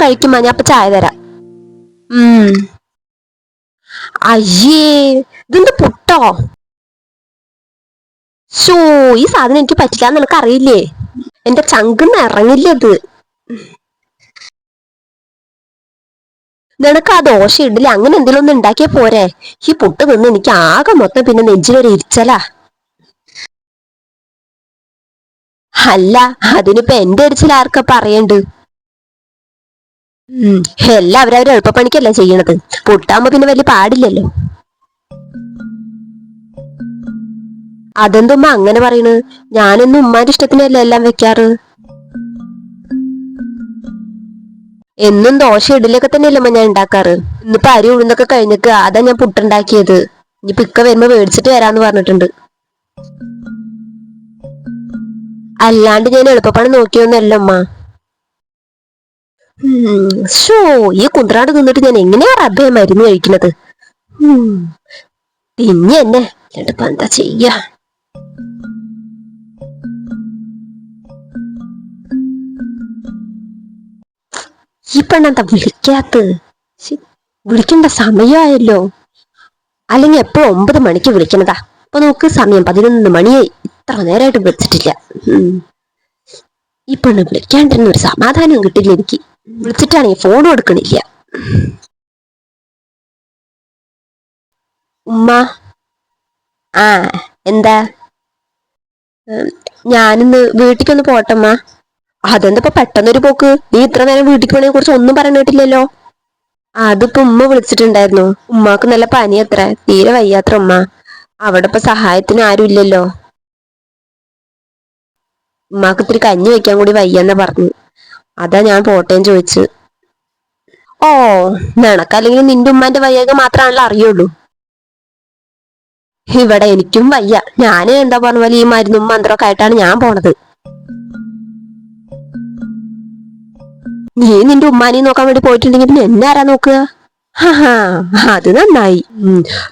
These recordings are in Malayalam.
കഴിക്കുമ്പോ ഞാൻ അപ്പൊ ചായ തരാം. അയ്യേ ഇതെന്ത് പുട്ടോ? ഷോ ഈ സാധനം എനിക്ക് പറ്റില്ല നിനക്ക് അറിയില്ലേ എന്റെ ചങ്കിന്ന് ഇറങ്ങില്ല ഇത് നിനക്ക് ആ ദോശ ഇഡ്ഡലി അങ്ങനെ എന്തെങ്കിലും ഒന്ന് ഉണ്ടാക്കിയ പോരെ. ഈ പുട്ട് നിന്ന് എനിക്ക് ആകെ മൊത്തം പിന്നെ നെഞ്ചിലൊരു ഇരിച്ചലാ. അല്ല അതിനിപ്പോ എന്റെ എരിച്ചിൽ ആർക്കാ പറയണ്ട്? ഉം എല്ലാവരും അവരെ എളുപ്പപ്പണിക്കല്ല ചെയ്യണത്? പുട്ടാകുമ്പോ പിന്നെ വലിയ പാടില്ലല്ലോ. അതെന്തുമ്മ അങ്ങനെ പറയണ്? ഞാനൊന്നും ഉമ്മാന്റെ ഇഷ്ടത്തിനല്ല എല്ലാം വെക്കാറ്? എന്നും ദോശ ഇഡലിയൊക്കെ തന്നെയല്ലമ്മ ഞാൻ ഉണ്ടാക്കാറ്? ഇന്നിപ്പോ അരി ഉഴുന്നൊക്കെ കഴിഞ്ഞിട്ട് അതാ ഞാൻ പുട്ടുണ്ടാക്കിയത്. ഇനി പിക്ക വരുമ്പോ മേടിച്ചിട്ട് വരാന്ന് പറഞ്ഞിട്ടുണ്ട്. അല്ലാണ്ട് ഞാൻ എളുപ്പപ്പണി നോക്കിയൊന്നല്ല അമ്മ ശോ ഈ കുന്ത്രാണ്ട് നിന്നിട്ട് ഞാൻ എങ്ങനെയാ റബ്ബേ മരുന്ന് കഴിക്കുന്നത്? പിന്നെ എന്നെ എന്നിട്ടിപ്പോ എന്താ ചെയ്യാ? ഈ പെണ്ണെന്താ വിളിക്കാത്ത? വിളിക്കേണ്ട സമയമായല്ലോ അല്ലെങ്കിൽ എപ്പോ ഒമ്പത് മണിക്ക് വിളിക്കണതാ? അപ്പൊ നോക്ക് സമയം പതിനൊന്ന് മണിയായി ഇത്ര നേരമായിട്ട് വിളിച്ചിട്ടില്ല. ഈ പെണ്ണ് വിളിക്കാണ്ടിരുന്ന ഒരു സമാധാനം കിട്ടില്ല എനിക്ക്. വിളിച്ചിട്ടാണെങ്കിൽ ഫോൺ കൊടുക്കണില്ല. ഉമ്മ ആ എന്താ? ഞാനിന്ന് വീട്ടിക്കൊന്ന് പോട്ടമ്മ അതെന്താ ഇപ്പൊ പെട്ടെന്നൊരു പോക്ക്? നീ ഇത്ര നേരം വീട്ടിക്ക് പോണെ കുറിച്ച് ഒന്നും പറയാൻ കേട്ടില്ലല്ലോ അതിപ്പോ ഉമ്മ വിളിച്ചിട്ടുണ്ടായിരുന്നു. ഉമ്മാക്ക് നല്ല പനി അത്ര തീരെ വയ്യാത്ര ഉമ്മ. അവിടെ ഇപ്പൊ സഹായത്തിന് ആരും ഇല്ലല്ലോ. ഉമ്മാക്ക് കഞ്ഞി വെക്കാൻ കൂടി വയ്യെന്നാ പറഞ്ഞു. അതാ ഞാൻ പോട്ടേന്ന് ചോദിച്ചു. ഓ നിനക്കല്ലെങ്കിൽ നിന്റെ ഉമ്മാന്റെ വയ്യാക മാത്രമാണല്ലോ അറിയുള്ളൂ. ഇവിടെ എനിക്കും വയ്യ. ഞാൻ എന്താ പറഞ്ഞ പോലെ ഈ മരുന്നും മന്ത്രമൊക്കെ ആയിട്ടാണ് ഞാൻ പോണത്. നീ നിന്റെ ഉമ്മാനെയും നോക്കാൻ വേണ്ടി പോയിട്ടുണ്ടെങ്കിൽ പിന്നെ എന്നെ ആരാ നോക്കുക? അത് നന്നായി.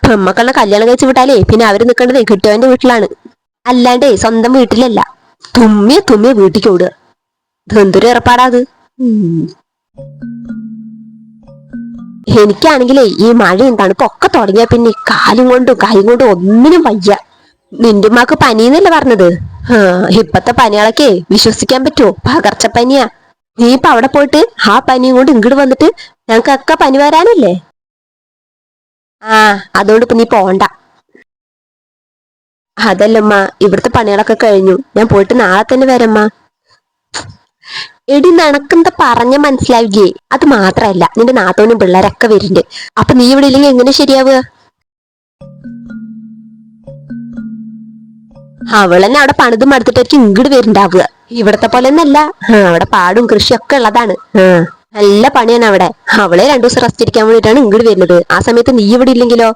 പെമ്മക്കളുടെ കല്യാണം കഴിച്ചു വിട്ടാലേ പിന്നെ അവർ നിൽക്കേണ്ടത് കിട്ടിയവന്റെ വീട്ടിലാണ്. അല്ലാണ്ടേ സ്വന്തം വീട്ടിലല്ല. തുമ്മിയ തുമ്മിയ വീട്ടിക്ക് ഓടുക. ഇതെന്തൊരു ഏർപ്പാടാ അത് എനിക്കാണെങ്കിലേ ഈ മഴയും തണുപ്പൊക്കെ തുടങ്ങിയ പിന്നെ കാലും കൊണ്ടും കൈ കൊണ്ടും ഒന്നിനും വയ്യ. നിന്റെ ഉമ്മാക്ക് പനിന്നല്ലേ പറഞ്ഞത്? ആ ഇപ്പത്തെ പനികളൊക്കെ വിശ്വസിക്കാൻ പറ്റുമോ പകർച്ചപ്പനിയാ. നീ ഇപ്പൊ അവിടെ പോയിട്ട് ആ പനിയും കൊണ്ട് ഇങ്ങോട്ട് വന്നിട്ട് ഞങ്ങൾക്കൊക്കെ പനി വരാനല്ലേ? ആ അതുകൊണ്ട് ഇപ്പൊ നീ പോണ്ട. അതല്ലമ്മ ഇവിടുത്തെ പണികളൊക്കെ കഴിഞ്ഞു. ഞാൻ പോയിട്ട് നാളെ തന്നെ വരമ്മ എടി നടക്കുന്നത് പറഞ്ഞ മനസ്സിലാവില്ലേ? അത് മാത്രല്ല നിന്റെ നാത്തോനും പിള്ളേരൊക്കെ വരുന്നുണ്ട്. അപ്പൊ നീ ഇവിടെ ഇല്ലെങ്കിൽ എങ്ങനെ ശരിയാവുക? അവളെന്നെ അവിടെ പണിതും മടുത്തിട്ടായിരിക്കും ഇങ്ങോട്ട് വരുന്നുണ്ടാവുക. ഇവിടത്തെ പോലെ ഒന്നല്ല. അവിടെ പാടും കൃഷിയൊക്കെ ഉള്ളതാണ്. നല്ല പണിയാണ് അവിടെ. അവളെ രണ്ടു ദിവസം റെസ്റ്റ് ഇരിക്കാൻ വേണ്ടിയിട്ടാണ് ഇങ്ങോട്ട് വരുന്നത്. ആ സമയത്ത് നീ ഇവിടെ ഇല്ലെങ്കിലോ?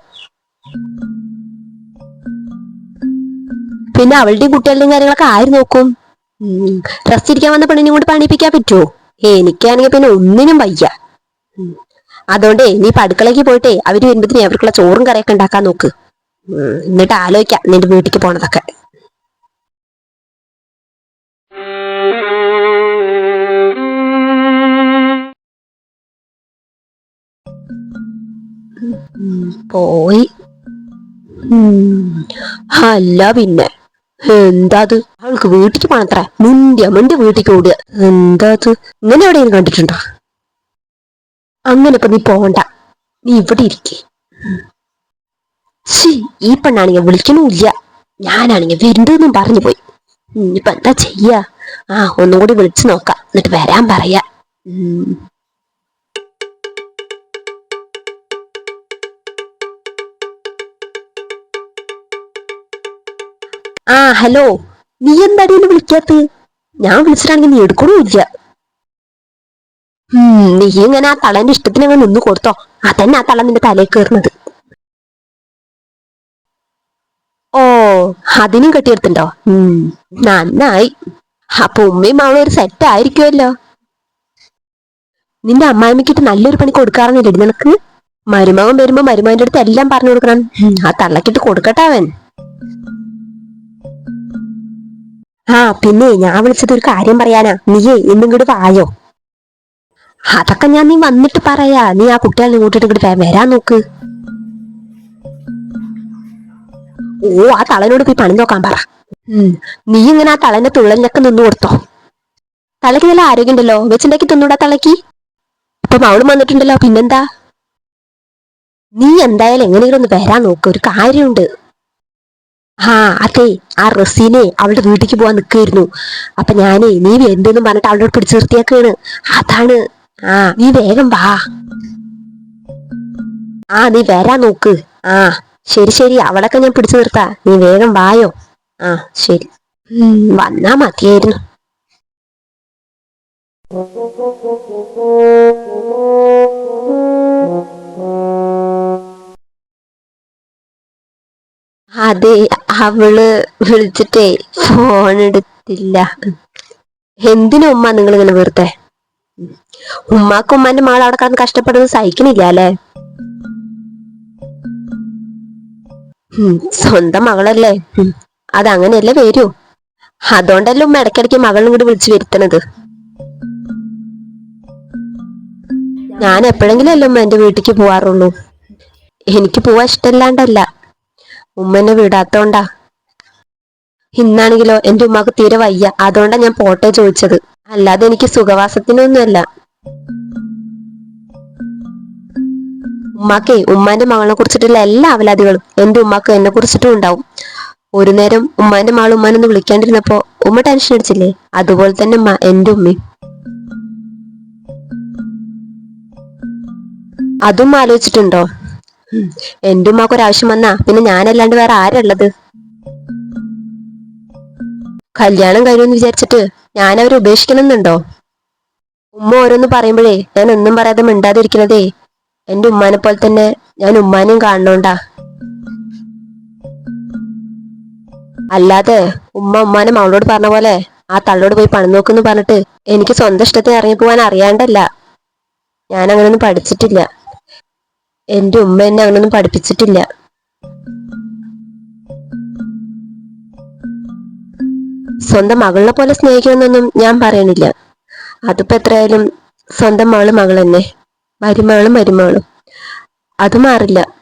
പിന്നെ അവളുടെയും കുട്ടികളുടെയും കാര്യങ്ങളൊക്കെ ആര് നോക്കും? റെസ്റ്റ് ഇരിക്കാൻ വന്ന പെണ്ണിനെ കൊണ്ട് പണിപ്പിക്കാൻ പറ്റുമോ എനിക്കാണെങ്കിൽ പിന്നെ ഒന്നിനും വയ്യ. അതുകൊണ്ട് നീ അടുക്കളയ്ക്ക് പോയിട്ടേ അവർ വരുമ്പത്തിന് അവർക്കുള്ള ചോറും കറിയൊക്കെ ഉണ്ടാക്കാൻ നോക്ക്. എന്നിട്ട് ആലോചിക്കാം നിന്റെ വീട്ടിലേക്ക് പോണതൊക്കെ. പോയി. അല്ല പിന്നെ. എന്താ അത് അവൾക്ക് വീട്ടിക്ക് പോണത്ര നിന്റെ അമ്മന്റെ വീട്ടിക്ക് ഓടുക. എന്താത്? ഇങ്ങനെ എവിടെയും കണ്ടിട്ടുണ്ടോ? അങ്ങനെ ഇപ്പൊ നീ പോണ്ട. നീ ഇവിടെ ഇരിക്കേ. ഈ പെണ്ണാണെങ്കിൽ വിളിക്കണമില്ല. ഞാനാണെങ്കിൽ വരുന്നതെന്നും പറഞ്ഞു പോയി. ഉം, എന്താ ചെയ്യാ? ആ ഒന്നുകൂടി വിളിച്ചു നോക്കാം. എന്നിട്ട് വരാൻ പറയാ. ആ ഹലോ. നീ എന്താടി എന്നെ വിളിക്കാത്ത ഞാൻ വിളിച്ചിട്ടാണെങ്കിൽ നീ എടുക്കണമില്ല നീ ഇങ്ങനെ ആ തളന്റെ ഇഷ്ടത്തിന് അങ്ങ് നിന്ന് കൊടുത്തോ. അതന്നെ ആ തള നിന്റെ തലയിൽ കയറുന്നത് ഓ അതിനും കെട്ടിയെടുത്തുണ്ടോ നന്നായി. അപ്പൊ ഉമ്മയും അവളും ഒരു സെറ്റ് ആയിരിക്കുമല്ലോ നിന്റെ അമ്മായിമ്മക്കിട്ട് നല്ലൊരു പണി കൊടുക്കാറുന്നില്ലേ നിനക്ക്? മരുമകൻ വരുമ്പോ മരുമകന്റെ അടുത്ത് എല്ലാം പറഞ്ഞു കൊടുക്കണം. ആ തള്ളക്കിട്ട് കൊടുക്കട്ടെ അവൻ. ആ പിന്നെ ഞാൻ വിളിച്ചത് ഒരു കാര്യം പറയാനാ. നീയേ ഇന്നിങ്ങോട്ട് വായോ? അതൊക്കെ ഞാൻ നീ വന്നിട്ട് പറയാ. നീ ആ കുട്ടികളെ കൂട്ടിട്ട് ഇങ്ങോട്ട് വരാൻ നോക്ക്. ഓ ആ തളനോട് പോയി പണി നോക്കാൻ പറ. നീ ഇങ്ങനെ ആ തളന്റെ തുള്ളലിനൊക്കെ നിന്ന് കൊടുത്തോ? തലയ്ക്ക് നല്ല ആരോഗ്യമുണ്ടല്ലോ. വെച്ചുണ്ടാക്കി തിന്നൂടാ തലയ്ക്ക് ഇപ്പൊ അവളും വന്നിട്ടുണ്ടല്ലോ. പിന്നെന്താ? നീ എന്തായാലും എങ്ങനെയൊന്ന് വരാൻ നോക്ക്. ഒരു കാര്യമുണ്ട്. ആ അതെ ആ റസീനെ അവളുടെ വീട്ടിലേക്ക് പോവാൻ നിൽക്കായിരുന്നു അപ്പൊ ഞാനേ നീ എന്തെന്ന് പറഞ്ഞിട്ട് അവളോട് പിടിച്ചു നിർത്തിയാക്കാണ് അതാണ്. ആ നീ വേഗം വാ. ആ നീ വരാൻ നോക്ക്. ആ ശരി ശരി അവളൊക്കെ ഞാൻ പിടിച്ചു നിർത്താ. നീ വേഗം വായോ. ആ ശരി. വന്നാ മതിയായിരുന്നു. അതെ അവൾ വിളിച്ചിട്ടേ ഫോൺ എടുത്തില്ല എന്തിനു ഉമ്മ നിങ്ങൾ ഇങ്ങനെ വെറുതെ? ഉമ്മാക്ക് ഉമ്മാന്റെ മാള അവിടെ കിടന്ന് കഷ്ടപ്പെടുന്നത് സഹിക്കണില്ല അല്ലേ? സ്വന്തം മകളല്ലേ? അതങ്ങനെയല്ലേ വരൂ? അതുകൊണ്ടല്ലേ ഉമ്മ ഇടയ്ക്കിടയ്ക്ക് മകളും കൂടി വിളിച്ചു വരുത്തണത്. ഞാൻ എപ്പോഴെങ്കിലും അല്ലേ ഉമ്മ എന്റെ വീട്ടിലേക്ക് പോവാറുള്ളൂ. എനിക്ക് പോവാൻ ഇഷ്ടമല്ലാണ്ടല്ല ഉമ്മ എന്നെ വിടാത്തോണ്ടാ. ഇന്നാണെങ്കിലോ എന്റെ ഉമ്മാക്ക് തീരെ വയ്യ. അതുകൊണ്ടാ ഞാൻ പോട്ടെ ചോദിച്ചത്. അല്ലാതെ എനിക്ക് സുഖവാസത്തിനൊന്നുമല്ല. ഉമ്മാക്കേ ഉമ്മാന്റെ മകളെ കുറിച്ചിട്ടുള്ള എല്ലാ അവലാദികളും എന്റെ ഉമ്മാക്ക് എന്നെ കുറിച്ചിട്ടും ഉണ്ടാവും. ഒരു നേരം ഉമ്മാന്റെ മകൾ ഉമ്മാനൊന്ന് വിളിക്കാണ്ടിരുന്നപ്പോ ഉമ്മ ടെൻഷൻ അടിച്ചില്ലേ? അതുപോലെ തന്നെ ഉമ്മ എന്റെ ഉമ്മയും അതും ആലോചിച്ചിട്ടുണ്ടോ. എന്റെ ഉമ്മാക്ക് ആവശ്യം വന്നാ പിന്നെ ഞാനല്ലാണ്ട് വേറെ ആരുള്ളത്? കല്യാണം കഴിയുമെന്ന് വിചാരിച്ചിട്ട് ഞാൻ അവരെ ഉപേക്ഷിക്കണമെന്നുണ്ടോ ഉമ്മ ഓരോന്ന് പറയുമ്പോഴേ ഞാൻ ഒന്നും പറയാതെ മിണ്ടാതിരിക്കണതേ. എന്റെ ഉമ്മാനെ പോലെ തന്നെ ഞാൻ ഉമ്മാനെയും കാണണോണ്ടാ. അല്ലാതെ ഉമ്മ ഉമ്മാനെ മകളോട് പറഞ്ഞ പോലെ ആ തള്ളോട് പോയി പണം നോക്കുന്നു പറഞ്ഞിട്ട് എനിക്ക് സ്വന്തം ഇഷ്ടത്തിന് ഇറങ്ങി പോവാൻ അറിയാണ്ടല്ല. ഞാൻ അങ്ങനൊന്നും പഠിച്ചിട്ടില്ല. എന്റെ ഉമ്മ എന്നെ അങ്ങനൊന്നും പഠിപ്പിച്ചിട്ടില്ല. സ്വന്തം മകളെ പോലെ സ്നേഹിക്കണമെന്നൊന്നും ഞാൻ പറയണില്ല. അതിപ്പോ എത്രയായാലും സ്വന്തം മകൾ മകൾ തന്നെ മരുമകളും മരുമകളും. അത് മാറില്ല.